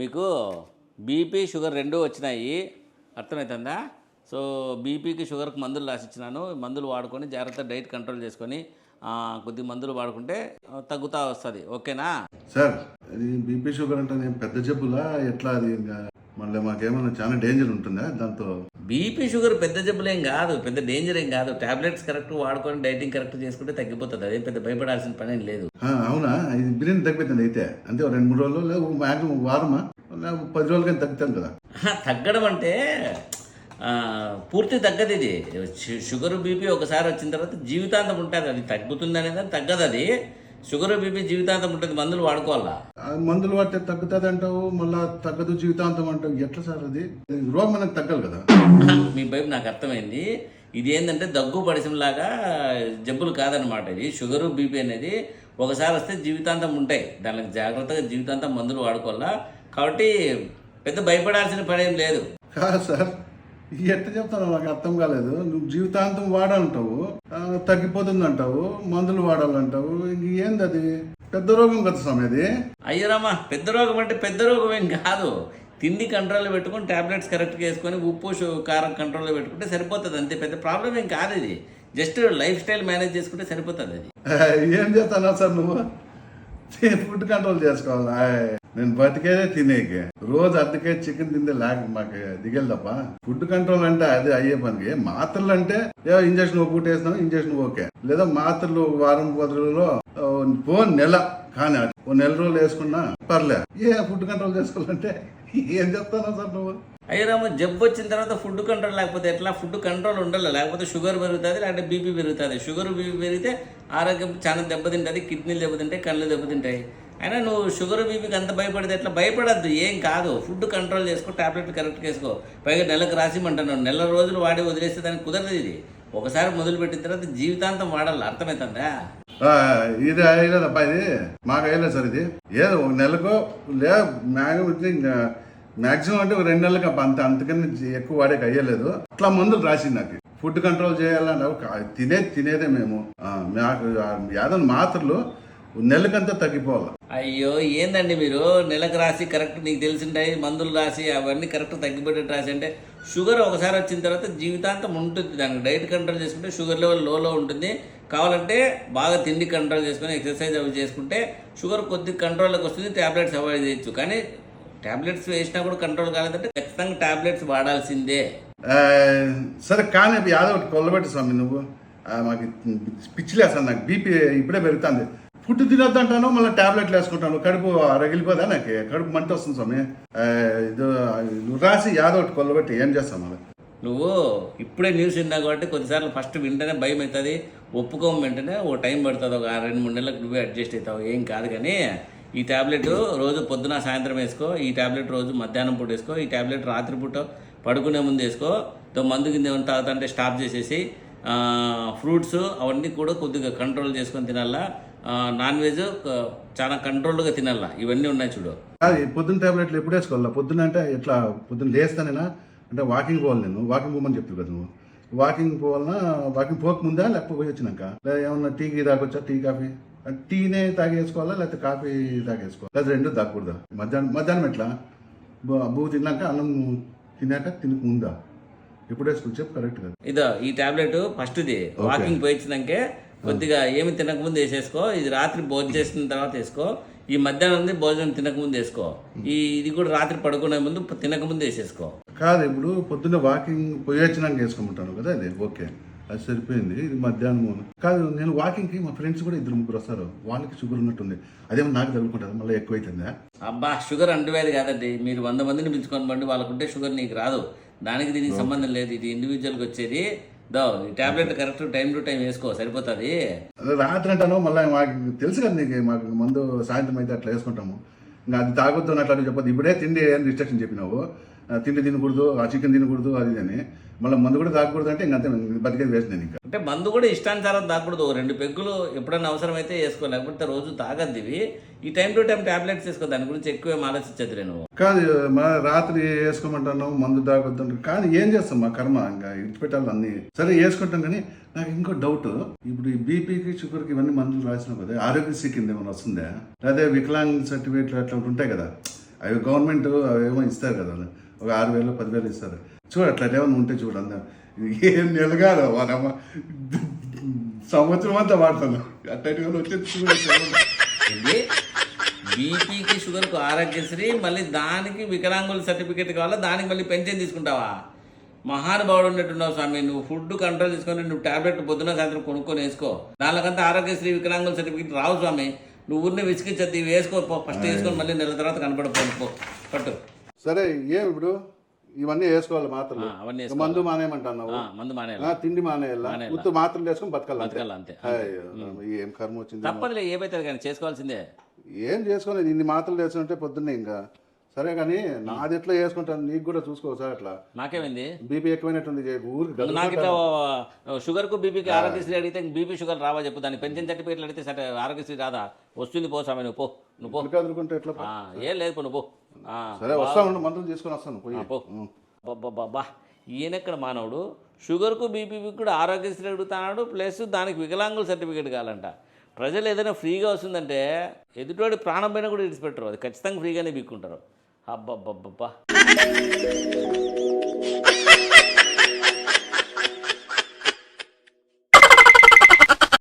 మీకు BP sugar రెండు వచ్చినాయి. అర్థమవుతుందా సో బీపీకి షుగర్కి మందులు రాసిచ్చినాను. మందులు వాడుకొని జాగ్రత్త డైట్ కంట్రోల్ చేసుకొని కొద్ది మందులు వాడుకుంటే తగ్గుతా వస్తుంది. ఓకేనా? సార్ అది బీపీ షుగర్ అంటే నేను పెద్ద జబ్బులా ఎట్లా అది మళ్ళీ మాకేమైనా చాలా డేంజర్ ఉంటుందా దాంతో? బీపీ షుగర్ పెద్ద జబ్బులేం కాదు పెద్ద డేంజర్ ఏం కాదు. టాబ్లెట్స్ కరెక్ట్ వాడుకొని డైటింగ్ కరెక్ట్ చేసుకుంటే తగ్గిపోతుంది. అదేం పెద్ద భయపడాల్సిన పని ఏం లేదు. అవునా? ఇది బిర్యానీ తగ్గిపోతుంది అయితే. అంతే రెండు మూడు రోజులు లేవు మ్యాక్సిమం వారమా? పది రోజులకైనా తగ్గుతాను కదా. ఆహా, తగ్గడం అంటే పూర్తి తగ్గదు ఇది. షుగర్ బీపీ ఒకసారి వచ్చిన తర్వాత జీవితాంతం ఉంటుంది. అది తగ్గుతుంది అనేది తగ్గదు అది షుగర్ బీపీ జీవితాంతం ఉంటుంది మందులు వాడుకోవాలా? మందులు వాడితే తగ్గుతుంది అంటావు మళ్ళా తగ్గదు జీవితాంతం అంటావు ఎట్లా సార్ అది? రోగం అనేది తగ్గాలి కదా. మీ వైపు నాకు అర్థమైంది. ఇది ఏంటంటే దగ్గు పడిసంలాగా జబ్బులు కాదనమాట ఇది. షుగరు బీపీ అనేది ఒకసారి వస్తే జీవితాంతం ఉంటాయి. దానికి జాగ్రత్తగా జీవితాంతం మందులు వాడుకోవాలా. కాబట్టి పెద్ద భయపడాల్సిన పని ఏం లేదు సార్. ఎట్లా చెప్తాను నాకు అర్థం కాలేదు. నువ్వు జీవితాంతం వాడంటావు ఆ, తగ్గిపోతుంది అంటావు మందులు వాడాలంటావు ఇంక ఏంది అది? పెద్ద రోగం కదా స్వామి అది. అయ్యరామా పెద్ద రోగం అంటే పెద్ద రోగం ఏం కాదు. తిండి కంట్రోల్లో పెట్టుకొని టాబ్లెట్స్ కరెక్ట్గా వేసుకొని ఉప్పు కారం కంట్రోల్లో పెట్టుకుంటే సరిపోతుంది అంతే. పెద్ద ప్రాబ్లం ఏం కాదు ఇది. జస్ట్ లైఫ్ స్టైల్ మేనేజ్ చేసుకుంటే సరిపోతుంది అది. ఏం చేస్తానా సార్ నువ్వు? ఫుడ్ కంట్రోల్ చేసుకోవాలి? నేను బతికేదే తినేకి. రోజు అద్దకే చికెన్ తిందే లేక మాకు దిగేది తప్ప ఫుడ్ కంట్రోల్ అంటే అది అయ్యే పనికి. మాత్రలు అంటే ఏ ఇంజక్షన్ ఒక పూట వేసినాం ఇంజక్షన్ ఓకే. లేదా మాత్రలు ఒక వారం పది రోజుల్లో పో నెల. కానీ అది ఓ నెల రోజులు వేసుకున్నా పర్లే. ఏ ఫుడ్ కంట్రోల్ చేసుకోవాలంటే ఏం చెప్తానా సార్ నువ్వు? అయ్యరామ జబ్బు వచ్చిన తర్వాత ఫుడ్ కంట్రోల్ లేకపోతే ఎట్లా? ఫుడ్ కంట్రోల్ ఉండాలి? లేకపోతే షుగర్ పెరుగుతుంది లేకపోతే బీపీ పెరుగుతుంది. షుగర్ బీపీ పెరిగితే ఆరోగ్యం చాలా దెబ్బతింటుంది కిడ్నీలు దెబ్బతింటాయి కళ్ళు దెబ్బతింటాయి. అయినా నువ్వు షుగర్ బీపీకి అంత భయపడితే ఎట్లా? భయపడద్దు. ఏం కాదు. ఫుడ్ కంట్రోల్ చేసుకో టాబ్లెట్ కరెక్ట్గా వేసుకో పైగా నెలకు రాసిమంటున్నాడు నెల రోజులు వాడి వదిలేస్తే దానికి కుదరదు ఇది. ఒకసారి మొదలు పెట్టిన తర్వాత జీవితాంతం వాడాలి. అర్థమవుతుందా ఇది అయ్యలేదప్పా ఇది. మాకు అయ్యలేదు సార్ ఇది. ఏదో ఒక నెలకు లే మ్యాక్సిమం మ్యాక్సిమం అంటే ఒక రెండు నెలలకు అంత అంతకన్నా ఎక్కువ వాడేకి అయ్యలేదు. అట్లా మందులు రాసింది నాకు. ఫుడ్ కంట్రోల్ చేయాలంటే తినేది తినేదే మేము. ఆ, మాకు మాత్రలు నెలకంతా తగ్గిపోవాలి? అయ్యో ఏందండి మీరు? నెలకు రాసి కరెక్ట్ నీకు తెలిసింటాయి మందులు రాసి అవన్నీ కరెక్ట్ తగ్గిపెట్టేట్టు రాసి అంటే షుగర్ ఒకసారి వచ్చిన తర్వాత జీవితాంతం ఉంటుంది. దానికి డైట్ కంట్రోల్ చేసుకుంటే షుగర్ లెవెల్ లోలో ఉంటుంది. కావాలంటే బాగా తిండి కంట్రోల్ చేసుకుని ఎక్సర్సైజ్ అవి చేసుకుంటే షుగర్ కొద్ది కంట్రోల్లోకి వస్తుంది ట్యాబ్లెట్స్ అవాయిడ్ చేయొచ్చు. కానీ ట్యాబ్లెట్స్ వేసినా కూడా కంట్రోల్ కాలేదంటే ఖచ్చితంగా ట్యాబ్లెట్స్ వాడాల్సిందే. సరే కానీ యాదవ్ కొల్లబెట్టి స్వామి నువ్వు. మాకు పిచ్చిలేస్తాను నాకు బీపీ ఇప్పుడే పెరుగుతుంది. ఫుడ్ తినద్దు అంటాను మళ్ళీ టాబ్లెట్లు వేసుకుంటాను. కడుపు రగిలిపోదా నాకు? కడుపు మంట వస్తుంది స్వామి. ఇది నువ్వు రాసి యాదో ఒకటి కొల్లబెట్టి ఏం చేస్తాం మళ్ళీ? నువ్వు ఇప్పుడే న్యూస్ విన్నావు కాబట్టి కొద్దిసార్లు ఫస్ట్ వింటేనే భయం అవుతుంది. ఒప్పుకోము వెంటనే ఓ టైం పడుతుంది. ఒక రెండు మూడు నెలలకు నువ్వే అడ్జస్ట్ అవుతావు. ఏం కాదు కానీ ఈ ట్యాబ్లెట్ రోజు పొద్దున సాయంత్రం వేసుకో ఈ ట్యాబ్లెట్ రోజు మధ్యాహ్నం పూట వేసుకో ఈ ట్యాబ్లెట్ రాత్రి పూట పడుకునే ముందు వేసుకో. తో మందు కింద ఏమైనా తాగుతుంటే స్టాప్ చేసేసి ఫ్రూట్స్ అవన్నీ కూడా కొద్దిగా కంట్రోల్ చేసుకొని తినాలా? నాన్ వెజ్ చాలా కంట్రోల్గా తినాలా? ఇవన్నీ ఉన్నాయి చూడు. పొద్దున్న టాబ్లెట్లు ఎప్పుడు వేసుకోవాలా? పొద్దున్న అంటే ఎట్లా? పొద్దున్న లేస్తానేనా? అంటే వాకింగ్ పోవాలి నేను. వాకింగ్ పోమని చెప్తావు కదా నువ్వు. వాకింగ్ పోవాలన్నా వాకింగ్ పోకముందా లేకపోతే పోయి వచ్చినాక? లేదా ఏమన్నా టీకి తాగొచ్చా? టీ కాఫీ టీనే తాగేసుకోవాలా? లేకపోతే కాఫీ తాగేసుకోవాలా? లేదా రెండు తాగకూడదా? మధ్యాహ్నం మధ్యాహ్నం ఎట్లా? బు- తిన్నాక అన్నం తిన్నాక తినకుందా వేసుకోవచ్చు చెప్పు కరెక్ట్ కదా ఇదో ఈ టాబ్లెట్ ఫస్ట్ది. వాకింగ్ పోయించినాకే కొద్దిగా ఏమి తినకముందు వేసేసుకో ఇది రాత్రి భోజనం చేసిన తర్వాత వేసుకో ఈ మధ్యాహ్నం భోజనం తినకముందు వేసుకో. ఈ ఇది కూడా రాత్రి పడుకునే ముందు తినకముందు వేసేసుకో. కాదు ఇప్పుడు పొద్దున్న వాకింగ్ పోయి వచ్చినాక వేసుకోమంటాను కదా అది ఓకే. అది సరిపోయింది ఇది మధ్యాహ్నం కాదు నేను వాకింగ్కి మా ఫ్రెండ్స్ కూడా ఇద్దరు ముగ్గురు వస్తారు. వాళ్ళకి షుగర్ ఉన్నట్టుంది. అదేమో నాకు తగ్గుకుంటుంది మళ్ళీ ఎక్కువ అవుతుందా అబ్బా షుగర్ అంటువేది కాదండి. మీరు వంద మందిని పిలుచుకొని బండి వాళ్ళకుంటే షుగర్ నీకు రాదు. దానికి దీనికి సంబంధం లేదు. ఇది ఇండివిజువల్కి వచ్చేది. దో ఈ tablet correct time to time వేసుకో సరిపోతుంది. రాత్రి అంటాను మళ్ళీ మాకు తెలుసు కదా నీకు మాకు మందు సాయంత్రం అయితే అట్లా వేసుకుంటాము. ఇంకా అది తాగొద్దు అని అట్లా చెప్పదు ఇప్పుడే తిండి అని రిస్ట్రిక్షన్ చెప్పినావు. తిండి తినకూడదు ఆ చికెన్ తినకూడదు అది అని. మళ్ళీ మందు కూడా తాగకూడదు అంటే ఇంకంతే బతికేది వేస్ట్ నేను ఇంకా. అంటే మందు కూడా ఇష్టానుసారం తాగకూడదు. రెండు పెగ్గులు ఎప్పుడైనా అవసరమైతే వేసుకో లేకపోతే రోజు తాగద్దు ఇవి. ఈ టైం టు టైం టాబ్లెట్స్ వేసుకో దాని గురించి ఎక్కువ ఆలోచించదు నువ్వు. కాదు మా రాత్రి వేసుకోమంటాను మందు తాగొద్దు. కానీ ఏం చేస్తాం మా కర్మ ఇంకా ఇడిచిపెట్టాలి అన్ని. సరే వేసుకుంటాం కానీ నాకు ఇంకో డౌట్ ఇప్పుడు ఈ బీపీకి షుగర్కి ఇవన్నీ మందులు రాసినావు కదా ఆరోగ్యశ్రీ కింద ఏమైనా వస్తుందా? అదే వికలాంగ్ సర్టిఫికేట్లు అట్లా ఉంటాయి కదా? అవి గవర్నమెంట్ అవేమో ఇస్తారు కదా. ఒక ఆరు వేలు పదివేలు ఇస్తారు. చూడు అట్లా ఏమైనా ఉంటే చూడు అందా ఏం నెల కాదు మనమ్మ సంవత్సరం అంతా వాడుతాను. అట్టటి వచ్చేది చూడు బీపీకి షుగర్కు ఆరోగ్యశ్రీ మళ్ళీ దానికి వికలాంగుల సర్టిఫికేట్ కావాలా? దానికి మళ్ళీ పెన్షన్ తీసుకుంటావా? మహానుభావుడు ఉన్నట్టున్నావు స్వామి. నువ్వు ఫుడ్ కంట్రోల్ చేసుకొని నువ్వు టాబ్లెట్ పొద్దున సాయంత్రం కొనుక్కొని వేసుకో. దానికంతా ఆరోగ్యశ్రీ వికలాంగుల సర్టిఫికేట్ రావు స్వామి. నువ్వు ఊరిని విసిగించద్ది వేసుకో ఫస్ట్ వేసుకొని మళ్ళీ నెల తర్వాత కనపడిపో పట్టు. సరే ఏం ఇప్పుడు? ఇవన్నీ వేసుకోవాలి మాత్రలు. ఆ, అవన్నీ మందు మానేయమంటున్నావు. మందు మానే ఆ, తిండి మానేయాల? ఉత్తు మాత్రలు వేసుకొని బతకాలి అంతే. బతకాలి అంతే. ఏం కర్మ వచ్చింది తప్పదులే ఏమైతుంది కానీ చేసుకోవాల్సిందే. ఏం చేసుకోలేదు ఇన్ని మాత్రలు వేసుకుంటే పొద్దున్నే ఇంకా. సరే కానీ నాది ఎట్లా వేసుకుంటాను? నీకు కూడా చూసుకో సార్ అట్లా. నాకేమైంది? బీపీ ఎక్కువైనట్టుంది ఊరికి నాకు ఇట్లా షుగర్కు బీపీకి ఆరోగ్యశ్రీ అడిగితే బీపీ షుగర్ రావా చెప్పు. దానికి పెన్షన్ సర్టిఫికేట్లు అడిగితే సరే ఆరోగ్యశ్రీ రాదా? వస్తుంది పో నువ్వు పో. నువ్వు పో. ఎట్లా ఏం లేదు పో నువ్వు పో. సరే వస్తా ఉండు మందులు తీసుకొని వస్తాను పోయి. ఈయనెక్కడ మానవుడు? షుగర్కు బీపీకి కూడా ఆరోగ్యశ్రీ అడుగుతున్నాడు ప్లస్ దానికి వికలాంగుల సర్టిఫికేట్ కావాలంట ప్రజలు ఏదైనా ఫ్రీగా వస్తుందంటే ఎదుటివాడి ప్రాణం పైన కూడా విడిచిపెట్టరు. అది ఖచ్చితంగా ఫ్రీగానే బీక్కుంటారు. అబ్బబ్బబ్బబ్బా.